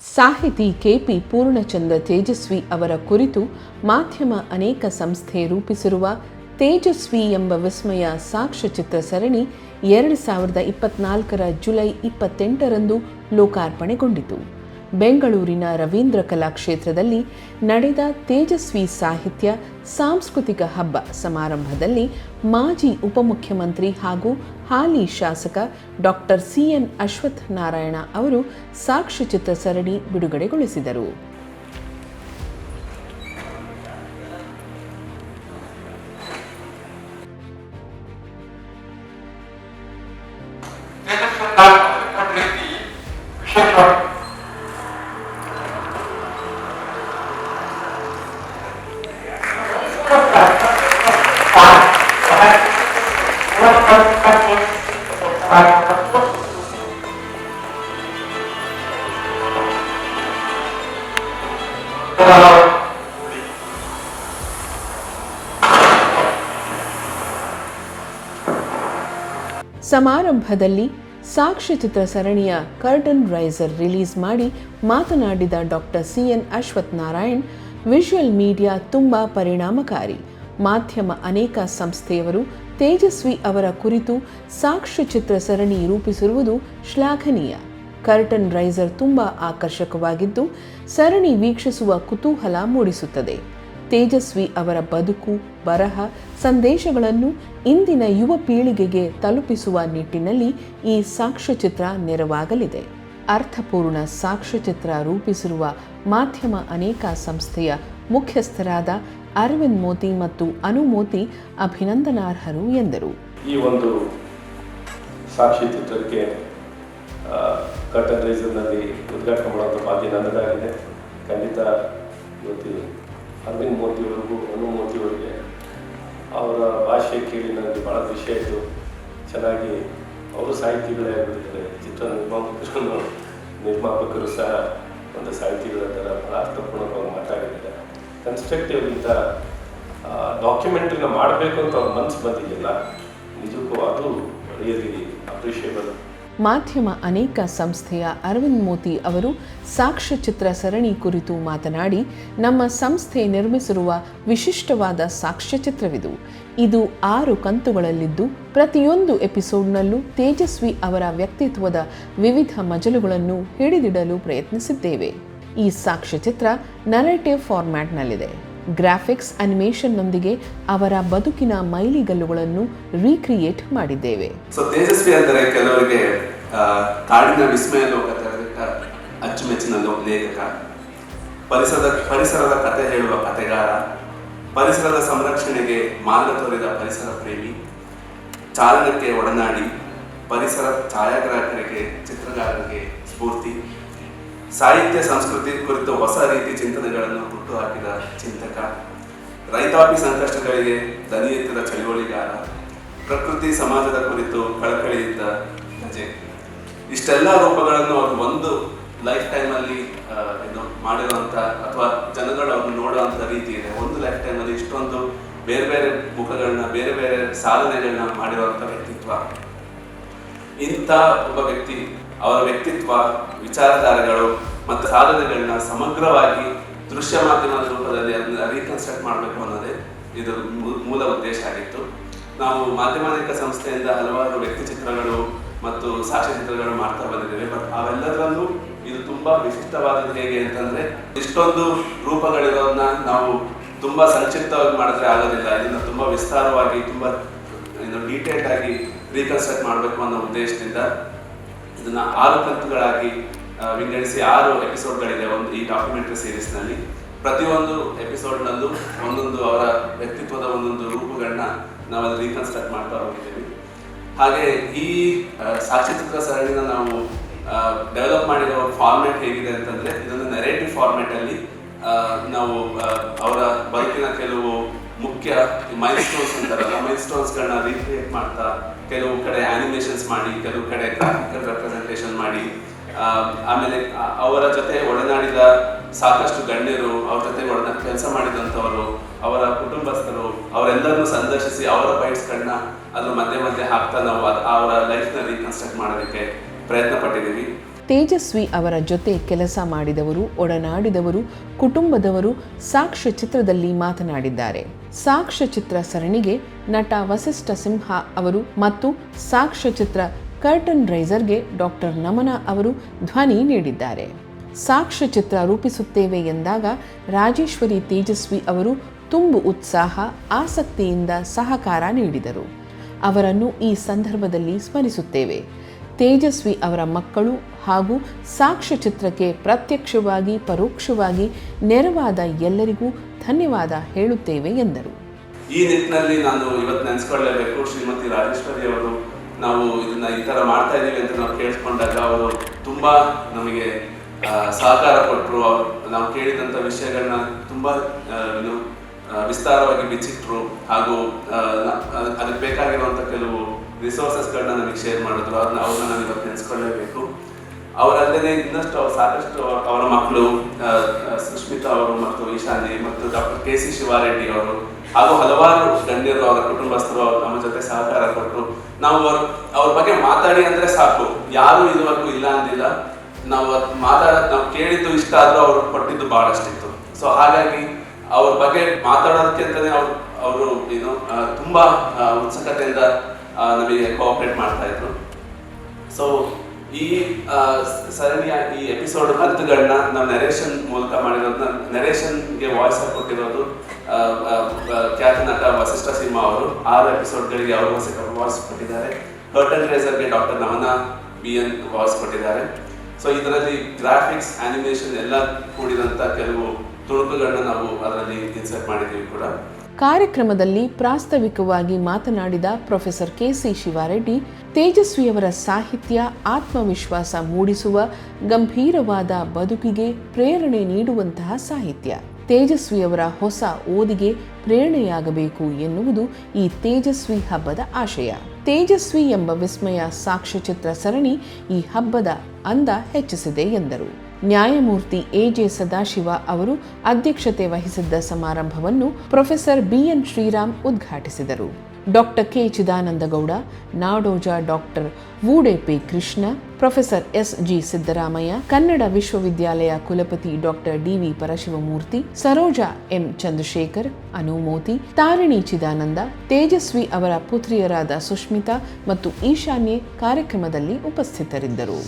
ಸಾಹಿತಿ ಕೆಪಿ ಪೂರ್ಣಚಂದ್ರ ತೇಜಸ್ವಿ ಅವರ ಕುರಿತು ಮಾಧ್ಯಮ ಅನೇಕ ಸಂಸ್ಥೆ ರೂಪಿಸಿರುವ ತೇಜಸ್ವಿ ಎಂಬ ವಿಸ್ಮಯ ಸಾಕ್ಷ್ಯಚಿತ್ರ ಸರಣಿ ಎರಡು ಸಾವಿರದ ಇಪ್ಪತ್ನಾಲ್ಕರ ಜುಲೈ ಇಪ್ಪತ್ತೆಂಟರಂದು ಲೋಕಾರ್ಪಣೆಗೊಂಡಿತು. ಬೆಂಗಳೂರಿನ ರವೀಂದ್ರ ಕಲಾಕ್ಷೇತ್ರದಲ್ಲಿ ನಡೆದ ತೇಜಸ್ವಿ ಸಾಹಿತ್ಯ ಸಾಂಸ್ಕೃತಿಕ ಹಬ್ಬ ಸಮಾರಂಭದಲ್ಲಿ ಮಾಜಿ ಉಪಮುಖ್ಯಮಂತ್ರಿ ಹಾಗೂ ಹಾಲಿ ಶಾಸಕ ಡಾಕ್ಟರ್ ಸಿಎನ್ ಅಶ್ವಥ್ ನಾರಾಯಣ ಅವರು ಸಾಕ್ಷ್ಯಚಿತ್ರ ಸರಣಿ ಬಿಡುಗಡೆಗೊಳಿಸಿದರು. Thank ವಿಶೇಷವಾಗಿ ಸಮಾರಂಭದಲ್ಲಿ ಸಾಕ್ಷ್ಯಚಿತ್ರ ಸರಣಿಯ ಕರ್ಟನ್ ರೈಸರ್ ರಿಲೀಸ್ ಮಾಡಿ ಮಾತನಾಡಿದ doctor C N Ashwath Narayan visual media ತುಂಬ ಪರಿಣಾಮಕಾರಿ. ಮಾಧ್ಯಮ ಅನೇಕ ಸಂಸ್ಥೆಯವರು ತೇಜಸ್ವಿ ಅವರ ಕುರಿತು ಸಾಕ್ಷ್ಯಚಿತ್ರ ಸರಣಿ ರೂಪಿಸಿರುವುದು ಶ್ಲಾಘನೀಯ. ಕರ್ಟನ್ ರೈಸರ್ ತುಂಬ ಆಕರ್ಷಕವಾಗಿದ್ದು, ಸರಣಿ ವೀಕ್ಷಿಸುವ ಕುತೂಹಲ ಮೂಡಿಸುತ್ತದೆ. ತೇಜಸ್ವಿ ಅವರ ಬದುಕು, ಬರಹ, ಸಂದೇಶಗಳನ್ನು ಇಂದಿನ ಯುವ ಪೀಳಿಗೆಗೆ ತಲುಪಿಸುವ ನಿಟ್ಟಿನಲ್ಲಿ ಈ ಸಾಕ್ಷ್ಯಚಿತ್ರ ನೆರವಾಗಲಿದೆ. ಅರ್ಥಪೂರ್ಣ ಸಾಕ್ಷ್ಯಚಿತ್ರ ರೂಪಿಸಿರುವ ಮಾಧ್ಯಮ ಅನೇಕ ಸಂಸ್ಥೆಯ ಮುಖ್ಯಸ್ಥರಾದ ಅರವಿಂದ್ ಮೋತಿ ಮತ್ತು ಅನು ಮೋತಿ ಅಭಿನಂದನಾರ್ಹರು ಎಂದರು. ಈ ಒಂದು ಸಾಕ್ಷಿ ಚಿತ್ರಕ್ಕೆ ಕರ್ಟನ್ ರೈಸರ್ನಲ್ಲಿ ಉದ್ಘಾಟನೆ ಮಾಡುವಂಥ ಭಾಗ್ಯ ನನ್ನದಾಗಿದೆ. ಖಂಡಿತ ಇವತ್ತು ಅರವಿಂದ್ ಮೋದಿಯವರಿಗೂ ಅನು ಮೋದಿಯವರಿಗೆ ಅವರ ಭಾಷೆ ಕೇಳಿ ನನಗೆ ಭಾಳ ಖುಷಿ ಆಯಿತು. ಚೆನ್ನಾಗಿ ಅವರು ಸಾಹಿತಿಗಳೇ ಆಗಿಬಿಟ್ಟಿದ್ದಾರೆ. ಚಿತ್ರ ನಿರ್ಮಾಪಕರು ನಿರ್ಮಾಪಕರು ಸಹ ಒಂದು ಸಾಹಿತಿಗಳ ಥರ ಭಾಳ ಅರ್ಥಪೂರ್ಣವಾಗಿ ಮಾತಾಡಿದ್ದಾರೆ. ಕನ್ಸ್ಟ್ರಕ್ಟಿವ್ಗಿಂತ ಡಾಕ್ಯುಮೆಂಟ್ರಿನ ಮಾಡಬೇಕು ಅಂತ ಅವ್ರ ಮನಸ್ಸು ಬಂದಿದೆಯಲ್ಲ, ನಿಜಕ್ಕೂ ಅದು ರಿಯಲಿ ಅಪ್ರಿಷಿಯೇಬಲ್ ಮಾಧ್ಯಮ ಅನೇಕ ಸಂಸ್ಥೆಯ ಅರವಿಂದ್ ಮೋತಿ ಅವರು ಸಾಕ್ಷ್ಯಚಿತ್ರ ಸರಣಿ ಕುರಿತು ಮಾತನಾಡಿ, ನಮ್ಮ ಸಂಸ್ಥೆ ನಿರ್ಮಿಸಿರುವ ವಿಶಿಷ್ಟವಾದ ಸಾಕ್ಷ್ಯಚಿತ್ರವಿದು ಇದು ಆರು ಕಂತುಗಳಲ್ಲಿದ್ದು, ಪ್ರತಿಯೊಂದು ಎಪಿಸೋಡ್ನಲ್ಲೂ ತೇಜಸ್ವಿ ಅವರ ವ್ಯಕ್ತಿತ್ವದ ವಿವಿಧ ಮಜಲುಗಳನ್ನು ಹಿಡಿದಿಡಲು ಪ್ರಯತ್ನಿಸಿದ್ದೇವೆ. ಈ ಸಾಕ್ಷ್ಯಚಿತ್ರ ನರೇಟಿವ್ ಫಾರ್ಮ್ಯಾಟ್ನಲ್ಲಿದೆ ಗ್ರಾಫಿಕ್ಸ್ ಅನಿಮೇಷನ್ನೊಂದಿಗೆ ಅವರ ಬದುಕಿನ ಮೈಲಿಗಲ್ಲುಗಳನ್ನು ರೀಕ್ರಿಯೇಟ್ ಮಾಡಿದ್ದೇವೆ. ಸೊ ತೇಜಸ್ವಿ ಅಂದರೆ ಕೆಲವರಿಗೆ ಕಾಡಿನ ವಿಸ್ಮಯ ಲೋಕ ತೆರೆದಿಟ್ಟ ಅಚ್ಚುಮೆಚ್ಚಿನ ಲೇಖಕ, ಪರಿಸರದ ಪರಿಸರದ ಕತೆ ಹೇಳುವ ಕತೆಗಾರ, ಪರಿಸರದ ಸಂರಕ್ಷಣೆಗೆ ಮಾರ್ಗ ತೋರಿದ ಪರಿಸರ ಪ್ರೇಮಿ, ಚಾಲನಕ್ಕೆ ಒಡನಾಡಿ, ಪರಿಸರ ಛಾಯಾಗ್ರಾಹಕರಿಗೆ ಚಿತ್ರಗಾರರಿಗೆ ಸ್ಫೂರ್ತಿ, ಸಾಹಿತ್ಯ ಸಂಸ್ಕೃತಿ ಕುರಿತು ಹೊಸ ರೀತಿ ಚಿಂತನೆಗಳನ್ನು ಹುಟ್ಟುಹಾಕಿದ ಚಿಂತಕ, ರೈತಾಪಿ ಸಂಕಷ್ಟಗಳಿಗೆ ದನಿ ಎತ್ತಿದ ಚಳುವಳಿಗಾರ, ಪ್ರಕೃತಿ ಸಮಾಜದ ಕುರಿತು ಕಳಕಳಿಯಿದ್ದ ಪ್ರಜೆ ಇಷ್ಟೆಲ್ಲ ರೂಪಗಳನ್ನು ಅವರು ಒಂದು ಲೈಫ್ ಟೈಮಲ್ಲಿ ಏನು ಮಾಡಿರುವಂಥ ಅಥವಾ ಜನಗಳು ಅವ್ರನ್ನ ನೋಡುವಂಥ ರೀತಿ ಇದೆ. ಒಂದು ಲೈಫ್ ಟೈಮಲ್ಲಿ ಇಷ್ಟೊಂದು ಬೇರೆ ಬೇರೆ ಮುಖಗಳನ್ನ ಬೇರೆ ಬೇರೆ ಸಾಧನೆಗಳನ್ನ ಮಾಡಿರುವಂಥ ವ್ಯಕ್ತಿತ್ವ. ಇಂಥ ಒಬ್ಬ ವ್ಯಕ್ತಿ, ಅವರ ವ್ಯಕ್ತಿತ್ವ, ವಿಚಾರಧಾರೆಗಳು ಮತ್ತು ಸಾಧನೆಗಳನ್ನ ಸಮಗ್ರವಾಗಿ ದೃಶ್ಯ ಮಾಧ್ಯಮದ ರೂಪದಲ್ಲಿ ಅದನ್ನ ರೀಕನ್ಸ್ಟ್ರಕ್ಟ್ ಮಾಡಬೇಕು ಅನ್ನೋದೇ ಇದು ಮೂಲ ಉದ್ದೇಶ ಆಗಿತ್ತು. ನಾವು ಮಾಧ್ಯಮಾನಿಕ ಸಂಸ್ಥೆಯಿಂದ ಹಲವಾರು ವ್ಯಕ್ತಿ ಚಿತ್ರಗಳು ಮತ್ತು ಸಾಕ್ಷ್ಯ ಚಿತ್ರಗಳು ಮಾಡ್ತಾ ಬಂದಿದ್ದೇವೆ. ಬಟ್ ಅವೆಲ್ಲದರಲ್ಲೂ ಇದು ತುಂಬಾ ವಿಶಿಷ್ಟವಾದದ್ದು ಹೇಗೆ ಅಂತಂದ್ರೆ, ಇಷ್ಟೊಂದು ರೂಪಗಳಿರೋದನ್ನ ನಾವು ತುಂಬಾ ಸಂಕ್ಷಿಪ್ತವಾಗಿ ಮಾಡಿದ್ರೆ ಆಗೋದಿಲ್ಲ. ಇದನ್ನ ತುಂಬಾ ವಿಸ್ತಾರವಾಗಿ, ತುಂಬಾ ಡೀಟೇಲ್ಡ್ ಆಗಿ ರೀಕನ್ಸ್ಟ್ರಕ್ಟ್ ಮಾಡಬೇಕು ಅನ್ನೋ ಉದ್ದೇಶದಿಂದ ಇದನ್ನ ಆರು ಕಂತುಗಳಾಗಿ ವಿಂಗಡಿಸಿ ಆರು ಎಪಿಸೋಡ್ಗಳಿದೆ ಒಂದು ಈ ಡಾಕ್ಯುಮೆಂಟರಿ ಸೀರೀಸ್ನಲ್ಲಿ ಪ್ರತಿಯೊಂದು ಎಪಿಸೋಡ್ನಲ್ಲೂ ಒಂದೊಂದು ಅವರ ವ್ಯಕ್ತಿತ್ವದ ಒಂದೊಂದು ರೂಪಗಳನ್ನ ನಾವು ಅದು ರೀಕನ್ಸ್ಟ್ರಕ್ಟ್ ಮಾಡ್ತಾ ಹೋಗಿದ್ದೀವಿ. ಹಾಗೆ ಈ ಸಾಕ್ಷ್ಯಚಿತ್ರ ಸರಣಿನ ನಾವು ಡೆವಲಪ್ ಮಾಡಿರೋ ಫಾರ್ಮ್ಯಾಟ್ ಹೇಗಿದೆ ಅಂತಂದ್ರೆ ಇದೊಂದು ನೆರೇಟಿವ್ ಫಾರ್ಮ್ಯಾಟ್ ಅಲ್ಲಿ ನಾವು ಅವರ ಬದುಕಿನ ಕೆಲವು ಮುಖ್ಯ ಮೈಲ್ ಸ್ಟೋನ್ಸ್ ಅಂತಾರಲ್ಲ ಮೈಲ್ ಸ್ಟೋನ್ಸ್ಗಳನ್ನ ರೀಕ್ರಿಯೇಟ್ ಮಾಡ್ತಾ, ಕೆಲವು ಕಡೆ ಆನಿಮೇಷನ್ಸ್ ಮಾಡಿ, ಕೆಲವು ಕಡೆ ಗ್ರಾಫಿಕಲ್ ರೆಪ್ರೆಸೆಂಟೇಷನ್ ಮಾಡಿ ಆಮೇಲೆ ಅವರ ಜೊತೆ ಒಡನಾಡಿದ ಸಾಕಷ್ಟು ಗಣ್ಯರು ಅವ್ರ ಜೊತೆ ಒಡನ ಕೆಲಸ ಮಾಡಿದಂಥವರು, ಅವರ ಕುಟುಂಬಸ್ಥರು, ಅವರೆಲ್ಲರನ್ನು ಸಂದರ್ಶಿಸಿ ಅವರ ಬೈಟ್ಸ್ಗಳನ್ನ ಅದ್ರ ಮಧ್ಯೆ ಮಧ್ಯೆ ಹಾಕ್ತಾ ನಾವು ಅವರ ಲೈಫ್ನ ರೀಕನ್ಸ್ಟ್ರಕ್ಟ್ ಮಾಡೋದಕ್ಕೆ ಪ್ರಯತ್ನ ಪಟ್ಟಿದ್ದೀವಿ. ತೇಜಸ್ವಿ ಅವರ ಜೊತೆ ಕೆಲಸ ಮಾಡಿದವರು, ಒಡನಾಡಿದವರು, ಕುಟುಂಬದವರು ಸಾಕ್ಷ್ಯ ಚಿತ್ರದಲ್ಲಿ ಮಾತನಾಡಿದ್ದಾರೆ. ಸಾಕ್ಷ್ಯ ಚಿತ್ರ ಸರಣಿಗೆ ನಟ ವಸಿಷ್ಠ ಸಿಂಹ ಅವರು ಮತ್ತು ಸಾಕ್ಷ್ಯ ಚಿತ್ರ ಕರ್ಟನ್ ರೈಸರ್ಗೆ ಡಾಕ್ಟರ್ ನಮನ ಅವರು ಧ್ವನಿ ನೀಡಿದ್ದಾರೆ. ಸಾಕ್ಷ್ಯ ಚಿತ್ರ ರೂಪಿಸುತ್ತೇವೆ ಎಂದಾಗ ರಾಜೇಶ್ವರಿ ತೇಜಸ್ವಿ ಅವರು ತುಂಬು ಉತ್ಸಾಹ, ಆಸಕ್ತಿಯಿಂದ ಸಹಕಾರ ನೀಡಿದರು. ಅವರನ್ನು ಈ ಸಂದರ್ಭದಲ್ಲಿ ಸ್ಮರಿಸುತ್ತೇವೆ. ತೇಜಸ್ವಿ ಅವರ ಮಕ್ಕಳು ಹಾಗೂ ಸಾಕ್ಷ್ಯ ಚಿತ್ರಕ್ಕೆ ಪ್ರತ್ಯಕ್ಷವಾಗಿ, ಪರೋಕ್ಷವಾಗಿ ನೆರವಾದ ಎಲ್ಲರಿಗೂ ಧನ್ಯವಾದ ಹೇಳುತ್ತೇವೆ ಎಂದರು. ಈ ನಿಟ್ಟಿನಲ್ಲಿ ನಾನು ಇವತ್ತು ನೆನೆಸ್ಕೊಳ್ಳೇಬೇಕು ಶ್ರೀಮತಿ ರಾಜೇಶ್ವರಿ ಅವರು ನಾವು ಇದನ್ನ ಈ ತರ ಮಾಡ್ತಾ ಇದ್ದೀವಿ ಅಂತ ನಾವು ಕೇಳಿಸ್ಕೊಂಡಾಗ ಅವರು ತುಂಬಾ ನಮಗೆ ಸಹಕಾರ ಕೊಟ್ಟರು ನಾವು ಕೇಳಿದಂಥ ವಿಷಯಗಳನ್ನ ತುಂಬಾ ಏನು ವಿಸ್ತಾರವಾಗಿ ಬಿಚ್ಚಿಟ್ರು. ಹಾಗೂ ಅದಕ್ಕೆ ಬೇಕಾಗಿರುವಂಥ ಕೆಲವು ರಿಸೋರ್ಸಸ್ಗಳನ್ನ ನಮಗೆ ಶೇರ್ ಮಾಡಿದ್ರು. ಅದನ್ನ ಅವ್ರನ್ನ ನಾನು ಇವತ್ತು ನೆನೆಸ್ಕೊಳ್ಳೇಬೇಕು ಅವರಲ್ಲದೆ ಇನ್ನಷ್ಟು ಅವ್ರು ಸಾಕಷ್ಟು ಅವರ ಮಕ್ಕಳು ಸುಷ್ಮಿತಾ ಅವರು ಮತ್ತು ಈಶಾನ್ಯ ಮತ್ತು ಡಾಕ್ಟರ್ ಕೆ ಸಿ ಶಿವಾರೆಡ್ಡಿ ಅವರು ಹಾಗೂ ಹಲವಾರು ಗಣ್ಯರು ಅವರ ಕುಟುಂಬಸ್ಥರು ಅವರು ನಮ್ಮ ಜೊತೆ ಸಹಕಾರ ಕೊಟ್ಟರು ನಾವು ಅವ್ರ ಅವ್ರ ಬಗ್ಗೆ ಮಾತಾಡಿ ಅಂದ್ರೆ ಸಾಕು. ಯಾರು ಇದುವರೆಗೂ ಇಲ್ಲ ಅಂದಿಲ್ಲ. ನಾವು ಮಾತಾಡೋದು ನಾವು ಕೇಳಿದ್ದು ಇಷ್ಟ ಆದರೂ ಅವ್ರು ಕೊಟ್ಟಿದ್ದು ಬಹಳಷ್ಟಿತ್ತು. ಸೊ ಹಾಗಾಗಿ ಅವ್ರ ಬಗ್ಗೆ ಮಾತಾಡೋದಕ್ಕೆ ಅಂತಾನೆ ಅವ್ರು ಅವರು ಏನು ತುಂಬ ಉತ್ಸುಕತೆಯಿಂದ ನಮಗೆ ಕೋಆಪರೇಟ್ ಮಾಡ್ತಾ ಇದ್ರು. ಸೊ ಈ ಸರಣಿಯ ಈ ಎಪಿಸೋಡ್ ಹತ್ತುಗಳನ್ನ ನಮ್ಮ ನೆರೇಷನ್ ಮೂಲಕ ಮಾಡಿರೋದನ್ನ ನೆರೇಷನ್ಗೆ ವಾಯ್ಸ್ ಕೊಟ್ಟಿರೋದು ಆ, ಆ, ಆ, ಖ್ಯಾತ ನಟ ವಸಿಷ್ಠ ಸಿಂಹ ಅವರು. ಆರು ಎಪಿಸೋಡ್ಗಳಿಗೆ ಅವರು ವಾಯ್ಸ್ ಕೊಟ್ಟಿದ್ದಾರೆ. ಕರ್ಟನ್ ರೇಸರ್ಗೆ ಡಾಕ್ಟರ್ ನವನ ಬಿ ಎನ್ ವಾಯ್ಸ್ ಕೊಟ್ಟಿದ್ದಾರೆ. ಸೊ ಇದರಲ್ಲಿ ಗ್ರಾಫಿಕ್ಸ್ ಆನಿಮೇಷನ್ ಎಲ್ಲ ಕೂಡಿದಂತ ಕೆಲವು ತುಣುಕುಗಳನ್ನ ನಾವು ಅದರಲ್ಲಿ ಇನ್ಸರ್ಟ್ ಮಾಡಿದ್ದೀವಿ ಕೂಡ. ಕಾರ್ಯಕ್ರಮದಲ್ಲಿ ಪ್ರಾಸ್ತಾವಿಕವಾಗಿ ಮಾತನಾಡಿದ ಪ್ರೊಫೆಸರ್ ಕೆ ಸಿ ಶಿವಾರೆಡ್ಡಿ ತೇಜಸ್ವಿಯವರ ಸಾಹಿತ್ಯ ಆತ್ಮವಿಶ್ವಾಸ ಮೂಡಿಸುವ, ಗಂಭೀರವಾದ ಬದುಕಿಗೆ ಪ್ರೇರಣೆ ನೀಡುವಂತಹ ಸಾಹಿತ್ಯ. ತೇಜಸ್ವಿಯವರ ಹೊಸ ಓದಿಗೆ ಪ್ರೇರಣೆಯಾಗಬೇಕು ಎನ್ನುವುದು ಈ ತೇಜಸ್ವಿ ಹಬ್ಬದ ಆಶಯ. ತೇಜಸ್ವಿ ಎಂಬ ವಿಸ್ಮಯ ಸಾಕ್ಷ್ಯಚಿತ್ರ ಸರಣಿ ಈ ಹಬ್ಬದ ಅಂದ ಹೆಚ್ಚಿಸಿದೆ ಎಂದರು. ನ್ಯಾಯಮೂರ್ತಿ ಎಜೆ ಸದಾಶಿವ ಅವರು ಅಧ್ಯಕ್ಷತೆ ವಹಿಸಿದ್ದ ಸಮಾರಂಭವನ್ನು ಪ್ರೊಫೆಸರ್ ಬಿಎನ್ ಶ್ರೀರಾಮ್ ಉದ್ಘಾಟಿಸಿದರು. Doctor K Chidanandagowda Nadoja doctor Voode P Krishna professor S G Siddaramaiah Kannada ವಿಶ್ವವಿದ್ಯಾಲಯ ಕುಲಪತಿ doctor D V Parashivamurthy Saroja M Chandrashekar ಅನುಮೋತಿ Tarini Chidananda Tejaswi ಅವರ ಪುತ್ರಿಯರಾದ ಸುಷ್ಮಿತಾ ಮತ್ತು ಈಶಾನ್ಯ ಕಾರ್ಯಕ್ರಮದಲ್ಲಿ ಉಪಸ್ಥಿತರಿದ್ದರು.